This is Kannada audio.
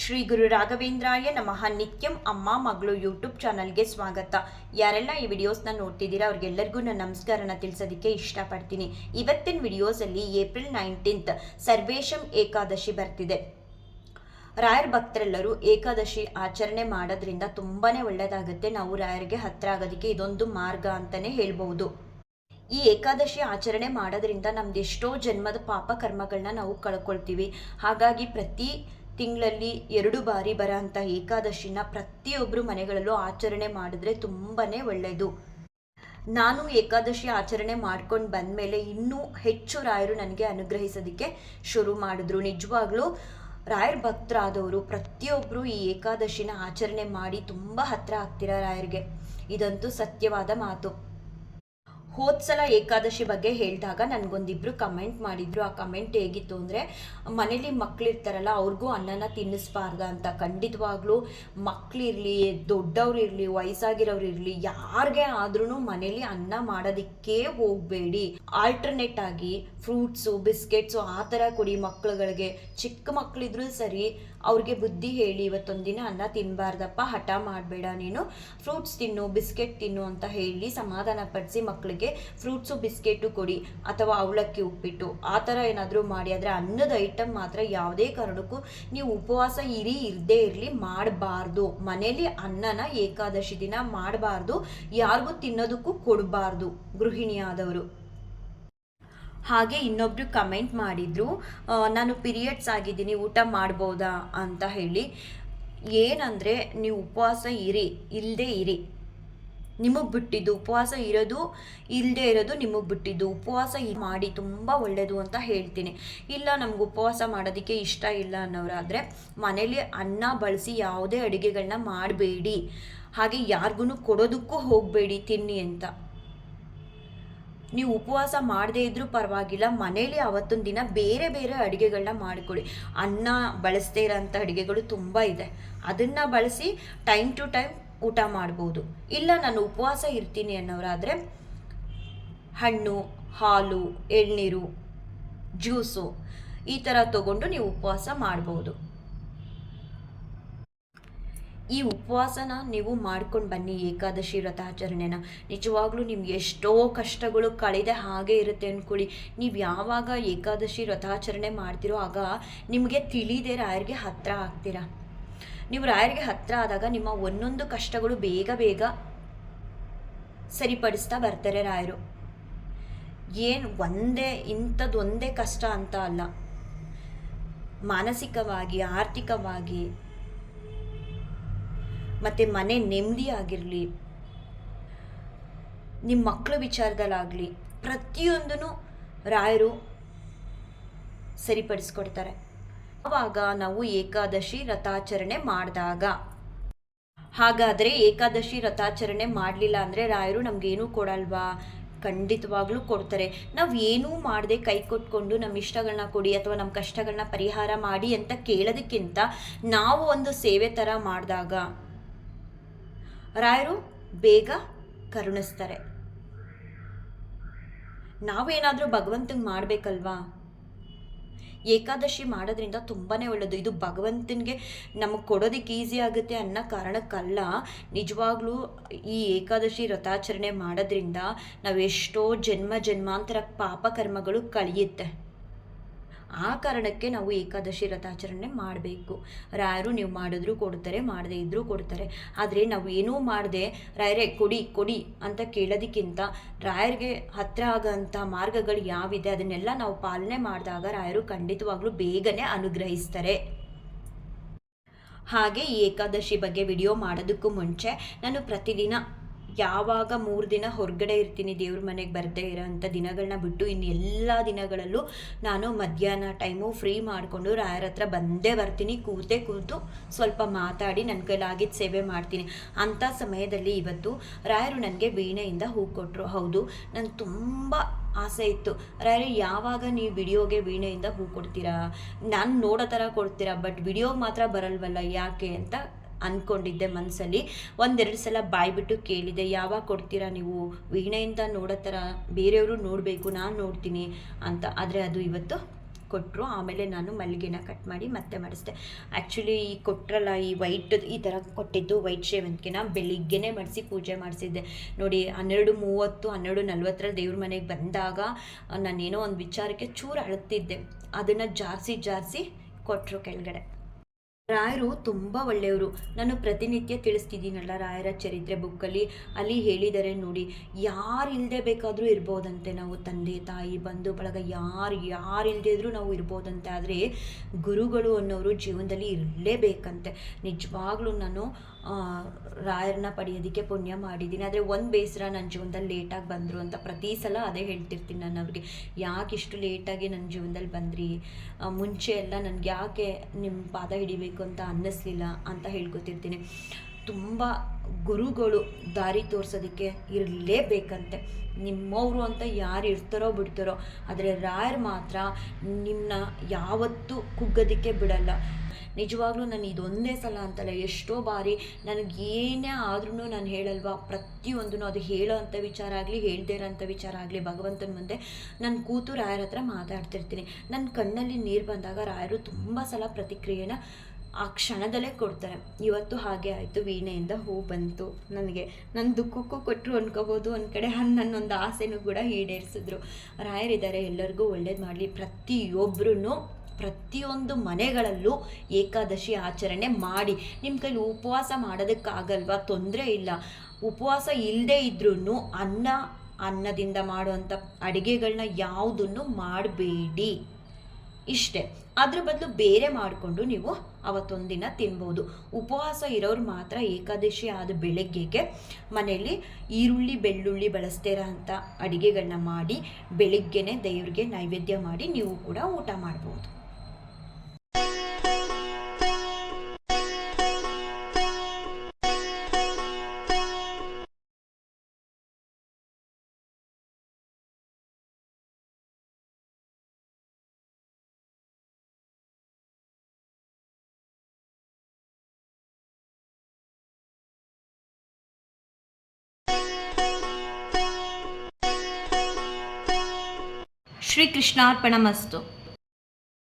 ಶ್ರೀ ಗುರು ರಾಘವೇಂದ್ರಾಯ ನಮಃ. ನಿತ್ಯಂ ಅಮ್ಮ ಮಗಳು ಯೂಟ್ಯೂಬ್ ಚಾನಲ್ಗೆ ಸ್ವಾಗತ. ಯಾರೆಲ್ಲ ಈ ವಿಡಿಯೋಸ್ನ ನೋಡ್ತಿದ್ದೀರಾ ಅವ್ರಿಗೆಲ್ಲರಿಗೂ ನಾನು ನಮಸ್ಕಾರನ ತಿಳಿಸೋದಕ್ಕೆ ಇಷ್ಟಪಡ್ತೀನಿ. ಇವತ್ತಿನ ವಿಡಿಯೋಸಲ್ಲಿ ಏಪ್ರಿಲ್ ನೈನ್ಟೀನ್ತ್ ಸರ್ವೇಶಂ ಏಕಾದಶಿ ಬರ್ತಿದೆ. ರಾಯರ್ ಭಕ್ತರೆಲ್ಲರೂ ಏಕಾದಶಿ ಆಚರಣೆ ಮಾಡೋದ್ರಿಂದ ತುಂಬಾ ಒಳ್ಳೆಯದಾಗುತ್ತೆ ನಾವು ರಾಯರಿಗೆ ಹತ್ತಿರ ಆಗೋದಕ್ಕೆ ಇದೊಂದು ಮಾರ್ಗ ಅಂತಲೇ ಹೇಳ್ಬೋದು ಈ ಏಕಾದಶಿ ಆಚರಣೆ ಮಾಡೋದ್ರಿಂದ ನಮ್ದು ಎಷ್ಟೋ ಜನ್ಮದ ಪಾಪ ಕರ್ಮಗಳನ್ನ ನಾವು ಕಳ್ಕೊಳ್ತೀವಿ. ಹಾಗಾಗಿ ಪ್ರತಿ ತಿಂಗಳಲ್ಲಿ ಎರಡು ಬಾರಿ ಬರೋಂಥ ಏಕಾದಶಿನ ಪ್ರತಿಯೊಬ್ಬರು ಮನೆಗಳಲ್ಲೂ ಆಚರಣೆ ಮಾಡಿದ್ರೆ ತುಂಬಾ ಒಳ್ಳೆಯದು ನಾನು ಏಕಾದಶಿ ಆಚರಣೆ ಮಾಡ್ಕೊಂಡು ಬಂದಮೇಲೆ ಇನ್ನೂ ಹೆಚ್ಚು ರಾಯರು ನನಗೆ ಅನುಗ್ರಹಿಸೋದಕ್ಕೆ ಶುರು ಮಾಡಿದ್ರು. ನಿಜವಾಗ್ಲೂ ರಾಯರ್ ಭಕ್ತರಾದವರು ಪ್ರತಿಯೊಬ್ಬರು ಈ ಏಕಾದಶಿನ ಆಚರಣೆ ಮಾಡಿ ತುಂಬ ಹತ್ರ ಆಗ್ತೀರ ರಾಯರಿಗೆ? ಇದಂತೂ ಸತ್ಯವಾದ ಮಾತು. ಹೋದ್ಸಲ ಏಕಾದಶಿ ಬಗ್ಗೆ ಹೇಳಿದಾಗ ನನಗೊಂದಿಬ್ರು ಕಮೆಂಟ್ ಮಾಡಿದ್ರು. ಆ ಕಮೆಂಟ್ ಹೇಗಿತ್ತು ಅಂದರೆ, ಮನೇಲಿ ಮಕ್ಕಳಿರ್ತಾರಲ್ಲ ಅವ್ರಿಗೂ ಅನ್ನನ ತಿನ್ನಿಸ್ಬಾರ್ದ ಅಂತ. ಖಂಡಿತವಾಗ್ಲೂ ಮಕ್ಕಳಿರಲಿ ದೊಡ್ಡವ್ರು ವಯಸ್ಸಾಗಿರೋರಿರಲಿ ಯಾರಿಗೆ ಆದ್ರೂ ಮನೇಲಿ ಅನ್ನ ಮಾಡೋದಕ್ಕೆ ಹೋಗಬೇಡಿ. ಆಲ್ಟರ್ನೇಟ್ ಆಗಿ ಫ್ರೂಟ್ಸು ಬಿಸ್ಕೆಟ್ಸು ಆ ಥರ ಕೊಡಿ ಮಕ್ಕಳುಗಳಿಗೆ ಚಿಕ್ಕ ಮಕ್ಕಳಿದ್ರೂ ಸರಿ ಅವ್ರಿಗೆ ಬುದ್ಧಿ ಹೇಳಿ ಇವತ್ತೊಂದು ದಿನ ಅನ್ನ ತಿನ್ನಬಾರ್ದಪ್ಪ ಹಠ ಮಾಡಬೇಡ ನೀನು. ಫ್ರೂಟ್ಸ್ ತಿನ್ನು, ಬಿಸ್ಕೆಟ್ ತಿನ್ನು ಅಂತ ಹೇಳಿ ಸಮಾಧಾನ ಪಡಿಸಿ ಮಕ್ಕಳಿಗೆ ಫ್ರೂಟ್ಸು ಬಿಸ್ಕೆಟು ಕೊಡಿ ಅಥವಾ ಅವಲಕ್ಕಿ ಉಪ್ಪಿಟ್ಟು. ಆ ಥರ ಏನಾದರೂ ಮಾಡಿ, ಆದರೆ ಅನ್ನದ ಐಟಮ್ ಮಾತ್ರ ಯಾವುದೇ ಕಾರಣಕ್ಕೂ ನೀವು ಉಪವಾಸ ಇರಿ, ಇರದೇ ಇರಲಿ, ಮಾಡಬಾರ್ದು. ಮನೇಲಿ ಅನ್ನನ ಏಕಾದಶಿ ದಿನ ಮಾಡಬಾರ್ದು. ಯಾರಿಗೂ ತಿನ್ನೋದಕ್ಕೂ ಕೊಡಬಾರ್ದು. ಗೃಹಿಣಿಯಾದವರು. ಹಾಗೆ ಇನ್ನೊಬ್ರು ಕಮೆಂಟ್ ಮಾಡಿದ್ರು ನಾನು ಪಿರಿಯಡ್ಸ್ ಆಗಿದ್ದೀನಿ, ಊಟ ಮಾಡ್ಬೋದಾ? ಅಂತ ಹೇಳಿ, ಏನಂದರೆ, ನೀವು ಉಪವಾಸ ಇರಿ ಇಲ್ಲದೆ ಇರಿ. ನಿಮಗೆ ಬಿಟ್ಟಿದ್ದು ಉಪವಾಸ ಇರೋದು ಇಲ್ಲದೆ ಇರೋದು ನಿಮಗೆ ಬಿಟ್ಟಿದ್ದು. ಉಪವಾಸ ಮಾಡಿ ತುಂಬ ಒಳ್ಳೆಯದು ಅಂತ ಹೇಳ್ತೀನಿ. ಇಲ್ಲ, ನಮ್ಗೆ ಉಪವಾಸ ಮಾಡೋದಕ್ಕೆ ಇಷ್ಟ ಇಲ್ಲ ಅನ್ನೋರಾದರೆ, ಮನೇಲಿ ಅನ್ನ ಬಳಸಿ ಯಾವುದೇ ಅಡುಗೆಗಳನ್ನ ಮಾಡಬೇಡಿ. ಹಾಗೆ ಯಾರಿಗೂ ಕೊಡೋದಕ್ಕೂ ಹೋಗಬೇಡಿ, ತಿನ್ನಿ ಅಂತ. ನೀವು ಉಪವಾಸ ಮಾಡದೇ ಇದ್ರೂ ಪರವಾಗಿಲ್ಲ, ಮನೇಲಿ ಅವತ್ತೊಂದು ದಿನ ಬೇರೆ ಬೇರೆ ಅಡುಗೆಗಳನ್ನ ಮಾಡಿಕೊಡಿ ಅನ್ನ ಬಳಸದೇ ಇರೋಂಥ ಅಡುಗೆಗಳು ತುಂಬ ಇದೆ. ಅದನ್ನು ಬಳಸಿ ಟೈಮ್ ಟು ಟೈಮ್ ಊಟ ಮಾಡ್ಬೋದು. ಇಲ್ಲ, ನಾನು ಉಪವಾಸ ಇರ್ತೀನಿ ಅನ್ನೋರಾದರೆ ಹಣ್ಣು, ಹಾಲು, ಎಳ್ನೀರು, ಜ್ಯೂಸು ಈ ಥರ ತಗೊಂಡು ನೀವು ಉಪವಾಸ ಮಾಡ್ಬೋದು. ಈ ಉಪವಾಸನ ನೀವು ಮಾಡ್ಕೊಂಡು ಬನ್ನಿ ಏಕಾದಶಿ ವ್ರತಾಚರಣೆನ ನಿಜವಾಗ್ಲೂ ನಿಮ್ಗೆ ಎಷ್ಟೋ ಕಷ್ಟಗಳು ಕಳೆದ ಹಾಗೆ ಇರುತ್ತೆ ಅಂದ್ಕೊಳ್ಳಿ ನೀವು ಯಾವಾಗ ಏಕಾದಶಿ ವ್ರತಾಚರಣೆ ಮಾಡ್ತಿರೋ ಆಗ ನಿಮಗೆ ತಿಳಿದೇ ರಾಯರಿಗೆ ಹತ್ರ ಆಗ್ತೀರಾ. ನೀವು ರಾಯರಿಗೆ ಹತ್ರ ಆದಾಗ ನಿಮ್ಮ ಒಂದೊಂದು ಕಷ್ಟಗಳು ಬೇಗ ಬೇಗ ಸರಿಪಡಿಸ್ತಾ ಬರ್ತಾರೆ ರಾಯರು. ಏನು ಒಂದೇ ಇಂಥದ್ದೊಂದೇ ಕಷ್ಟ ಅಂತ ಅಲ್ಲ. ಮಾನಸಿಕವಾಗಿ, ಆರ್ಥಿಕವಾಗಿ ಮತ್ತು ಮನೆ ನೆಮ್ಮದಿ ಆಗಿರಲಿ ನಿಮ್ಮ ಮಕ್ಕಳ ವಿಚಾರದಲ್ಲಾಗಲಿ ಪ್ರತಿಯೊಂದೂ ರಾಯರು ಸರಿಪಡಿಸ್ಕೊಡ್ತಾರೆ. ಆವಾಗ ನಾವು ಏಕಾದಶಿ ರಥಾಚರಣೆ ಮಾಡಿದಾಗ. ಹಾಗಾದರೆ ಏಕಾದಶಿ ರಥಾಚರಣೆ ಮಾಡಲಿಲ್ಲ ಅಂದರೆ ರಾಯರು ನಮಗೇನೂ ಕೊಡಲ್ವಾ? ಖಂಡಿತವಾಗ್ಲೂ ಕೊಡ್ತಾರೆ. ನಾವು ಏನೂ ಮಾಡದೆ ಕೈ ಕೊಟ್ಕೊಂಡು ನಮ್ಮ ಇಷ್ಟಗಳನ್ನ ಕೊಡಿ ಅಥವಾ ನಮ್ಮ ಕಷ್ಟಗಳನ್ನ ಪರಿಹಾರ ಮಾಡಿ ಅಂತ ಕೇಳೋದಕ್ಕಿಂತ ನಾವು ಒಂದು ಸೇವೆ ಥರ ಮಾಡಿದಾಗ ರಾಯರು ಬೇಗ ಕರುಣಿಸ್ತಾರೆ. ನಾವೇನಾದರೂ ಭಗವಂತಂಗೆ ಮಾಡಬೇಕಲ್ವಾ? ಏಕಾದಶಿ ಮಾಡೋದ್ರಿಂದ ತುಂಬಾ ಒಳ್ಳೆಯದು ಇದು ಭಗವಂತನಿಗೆ ನಮಗೆ ಕೊಡೋದಕ್ಕೆ ಈಸಿ ಆಗುತ್ತೆ ಅನ್ನೋ ಕಾರಣಕ್ಕಲ್ಲ, ನಿಜವಾಗ್ಲೂ ಈ ಏಕಾದಶಿ ವ್ರತಾಚರಣೆ ಮಾಡೋದ್ರಿಂದ ನಾವೆಷ್ಟೋ ಜನ್ಮ ಜನ್ಮಾಂತರ ಪಾಪ ಕರ್ಮಗಳು ಕಳೆಯುತ್ತೆ. ಆ ಕಾರಣಕ್ಕೆ ನಾವು ಏಕಾದಶಿ ರಥಾಚರಣೆ ಮಾಡಬೇಕು. ರಾಯರು ನೀವು ಮಾಡಿದ್ರು ಕೊಡ್ತಾರೆ, ಮಾಡದೇ ಇದ್ದರೂ ಕೊಡ್ತಾರೆ. ಆದರೆ ನಾವು ಏನೂ ಮಾಡದೆ, ರಾಯರೇ ಕೊಡಿ ಕೊಡಿ ಅಂತ ಕೇಳೋದಕ್ಕಿಂತ ರಾಯರಿಗೆ ಹತ್ತಿರ ಆಗೋಂಥ ಮಾರ್ಗಗಳು ಯಾವಿದೆ ಅದನ್ನೆಲ್ಲ ನಾವು ಪಾಲನೆ ಮಾಡಿದಾಗ ರಾಯರು ಖಂಡಿತವಾಗ್ಲೂ ಬೇಗನೆ ಅನುಗ್ರಹಿಸ್ತಾರೆ. ಹಾಗೆ ಈ ಏಕಾದಶಿ ಬಗ್ಗೆ ವಿಡಿಯೋ ಮಾಡೋದಕ್ಕೂ ಮುಂಚೆ ನಾನು ಪ್ರತಿದಿನ ಯಾವಾಗ ಮೂರು ದಿನ ಹೊರಗಡೆ ಇರ್ತೀನಿ, ದೇವ್ರ ಮನೆಗೆ ಬರದೇ ಇರೋಂಥ ದಿನಗಳನ್ನ ಬಿಟ್ಟು ಇನ್ನು ಎಲ್ಲ ದಿನಗಳಲ್ಲೂ ನಾನು ಮಧ್ಯಾಹ್ನ ಟೈಮು ಫ್ರೀ ಮಾಡಿಕೊಂಡು ರಾಯರ ಹತ್ರ ಬಂದೇ ಬರ್ತೀನಿ, ಕೂತೇ ಕೂತು ಸ್ವಲ್ಪ ಮಾತಾಡಿ ನನ್ನ ಕೈಲಾಗಿದ್ದ ಸೇವೆ ಮಾಡ್ತೀನಿ. ಅಂಥ ಸಮಯದಲ್ಲಿ ಇವತ್ತು ರಾಯರು ನನಗೆ ವೀಣೆಯಿಂದ ಹೂ ಕೊಟ್ಟರು ಹೌದು ನಾನು ತುಂಬ ಆಸೆ ಇತ್ತು. ರಾಯರು, ಯಾವಾಗ ನೀವು ವಿಡಿಯೋಗೆ ವೀಣೆಯಿಂದ ಹೂ ಕೊಡ್ತೀರಾ? ನಾನು ನೋಡೋ ಥರ ಕೊಡ್ತೀರಾ? ಬಟ್ ವಿಡಿಯೋಗೆ ಮಾತ್ರ ಬರಲ್ವಲ್ಲ, ಯಾಕೆ ಅಂತ ಅಂದ್ಕೊಂಡಿದ್ದೆ ಮನಸ್ಸಲ್ಲಿ ಒಂದೆರಡು ಸಲ ಬಾಯ್ಬಿಟ್ಟು ಕೇಳಿದೆ, ಯಾವಾಗ ಕೊಡ್ತೀರಾ ನೀವು? ವೀಣೆಯಿಂದ ನೋಡೋ ಥರ ಬೇರೆಯವರು ನೋಡಬೇಕು, ನಾನು ನೋಡ್ತೀನಿ ಅಂತ. ಆದರೆ ಅದು ಇವತ್ತು ಕೊಟ್ಟರು ಆಮೇಲೆ ನಾನು ಮಲ್ಲಿಗೆನ ಕಟ್ ಮಾಡಿ ಮತ್ತೆ ಮಾಡಿಸಿದೆ. ಆ್ಯಕ್ಚುಲಿ ಈ ಕೊಟ್ರಲ್ಲ, ಈ ವೈಟ್ ಈ ಥರ ಕೊಟ್ಟಿದ್ದು ವೈಟ್ ಸೇವಂತಿಗೆನ ಬೆಳಿಗ್ಗೆನೇ ಮಾಡಿಸಿ ಪೂಜೆ ಮಾಡಿಸಿದ್ದೆ. ನೋಡಿ, ಹನ್ನೆರಡು ಮೂವತ್ತು, ಹನ್ನೆರಡು ನಲ್ವತ್ತರಲ್ಲಿ ದೇವ್ರ ಮನೆಗೆ ಬಂದಾಗ ನಾನೇನೋ ಒಂದು ವಿಚಾರಕ್ಕೆ ಚೂರು ಅಳುತ್ತಿದ್ದೆ ಅದನ್ನು ಜಾರಿಸಿ ಜಾರಿಸಿ ಕೊಟ್ಟರು ಕೆಳಗಡೆ. ರಾಯರು ತುಂಬ ಒಳ್ಳೆಯವರು. ನಾನು ಪ್ರತಿನಿತ್ಯ ತಿಳಿಸ್ತಿದ್ದೀನಲ್ಲ ರಾಯರ ಚರಿತ್ರೆ ಬುಕ್ಕಲ್ಲಿ ಅಲ್ಲಿ. ಹೇಳಿದ್ದಾರೆ ನೋಡಿ, ಯಾರು ಇಲ್ಲದೆ ಬೇಕಾದರೂ ಇರ್ಬೋದಂತೆ ನಾವು ತಂದೆ, ತಾಯಿ, ಬಂಧು, ಬಳಗ, ಯಾರು ಯಾರು ಇಲ್ಲದೆ ಇದ್ರೂ ನಾವು ಇರ್ಬೋದಂತೆ. ಆದರೆ ಗುರುಗಳು ಅನ್ನೋರು ಜೀವನದಲ್ಲಿ ಇರಲೇಬೇಕಂತೆ. ನಿಜವಾಗ್ಲೂ ನಾನು ರಾಯರನ್ನ ಪಡೆಯೋದಕ್ಕೆ ಪುಣ್ಯ ಮಾಡಿದ್ದೀನಿ. ಆದರೆ ಒಂದು ಬೇಸರ ನನ್ನ ಜೀವನದಲ್ಲಿ ಲೇಟಾಗಿ ಬಂದರು ಅಂತ ಪ್ರತಿ ಸಲ ಅದೇ ಹೇಳ್ತಿರ್ತೀನಿ ನಾನು ಅವ್ರಿಗೆ. ಯಾಕೆ ಇಷ್ಟು ಲೇಟಾಗಿ ನನ್ನ ಜೀವನದಲ್ಲಿ ಬಂದ್ರಿ? ಮುಂಚೆ ಎಲ್ಲ ನನಗೆ ಯಾಕೆ ನಿಮ್ಮ ಪಾದ ಹಿಡಿಬೇಕು ಅಂತ ಅನ್ನಿಸ್ಲಿಲ್ಲ ಅಂತ ಹೇಳ್ಕೊತಿರ್ತೀನಿ. ತುಂಬ ಗುರುಗಳು ದಾರಿ ತೋರಿಸೋದಕ್ಕೆ ಇರಲೇಬೇಕಂತೆ. ನಿಮ್ಮವರು ಅಂತ ಯಾರು ಇರ್ತಾರೋ ಬಿಡ್ತಾರೋ, ಆದರೆ ರಾಯರು ಮಾತ್ರ ನಿಮ್ಮನ್ನ ಯಾವತ್ತೂ ಕುಗ್ಗೋದಕ್ಕೆ ಬಿಡಲ್ಲ. ನಿಜವಾಗ್ಲೂ ನಾನು ಇದೊಂದೇ ಸಲ ಅಂತಲ್ಲ, ಎಷ್ಟೋ ಬಾರಿ ನನಗೆ ಏನೇ ಆದ್ರೂ ನಾನು ಹೇಳಲ್ವಾ ಪ್ರತಿಯೊಂದೂ ಅದು ಹೇಳೋ ಅಂಥ ವಿಚಾರ ಆಗಲಿ, ಹೇಳ್ದೇ ಇರೋಂಥ ವಿಚಾರ ಆಗಲಿ, ಭಗವಂತನ ಮುಂದೆ ನಾನು ಕೂತು ರಾಯರ ಹತ್ರ ಮಾತಾಡ್ತಿರ್ತೀನಿ. ನನ್ನ ಕಣ್ಣಲ್ಲಿ ನೀರು ಬಂದಾಗ ರಾಯರು ತುಂಬ ಸಲ ಪ್ರತಿಕ್ರಿಯೆನ ಆ ಕ್ಷಣದಲ್ಲೇ ಕೊಡ್ತಾರೆ. ಇವತ್ತು ಹಾಗೆ ಆಯಿತು, ವೀಣೆಯಿಂದ ಹೂ ಬಂತು. ನನಗೆ ನನ್ನ ದುಃಖಕ್ಕೂ ಕೊಟ್ಟರು ಅನ್ಕೋಬೋದು. ಒಂದು ಕಡೆ ನನ್ನೊಂದು ಆಸೆನೂ ಕೂಡ ಈಡೇರಿಸಿದ್ರು. ರಾಯರಿದ್ದಾರೆ, ಎಲ್ಲರಿಗೂ ಒಳ್ಳೇದು ಮಾಡಲಿ. ಪ್ರತಿಯೊಬ್ಬರೂ ಪ್ರತಿಯೊಂದು ಮನೆಗಳಲ್ಲೂ ಏಕಾದಶಿ ಆಚರಣೆ ಮಾಡಿ. ನಿಮ್ಮ ಕೈಲಿ ಉಪವಾಸ ಮಾಡೋದಕ್ಕಾಗಲ್ವಾ? ತೊಂದರೆ ಇಲ್ಲ. ಉಪವಾಸ ಇಲ್ಲದೇ ಇದ್ರೂ ಅನ್ನ, ಅನ್ನದಿಂದ ಮಾಡುವಂಥ ಅಡುಗೆಗಳನ್ನ ಯಾವುದನ್ನು ಮಾಡಬೇಡಿ. ಇಷ್ಟೇ. ಅದ್ರ ಬದಲು ಬೇರೆ ಮಾಡಿಕೊಂಡು ನೀವು ಅವತ್ತೊಂದಿನ ತಿನ್ಬೋದು. ಉಪವಾಸ ಇರೋರು ಮಾತ್ರ ಏಕಾದಶಿ ಆದ ಬೆಳಗ್ಗೆಗೆ ಮನೆಯಲ್ಲಿ ಈರುಳ್ಳಿ, ಬೆಳ್ಳುಳ್ಳಿ ಬಳಸ್ತಿರೋ ಅಂಥ ಅಡುಗೆಗಳನ್ನ ಮಾಡಿ ಬೆಳಿಗ್ಗೆನೆ ದೇವ್ರಿಗೆ ನೈವೇದ್ಯ ಮಾಡಿ ನೀವು ಕೂಡ ಊಟ ಮಾಡ್ಬೋದು. ಶ್ರೀಕೃಷ್ಣಾರ್ಪಣಮಸ್ತು.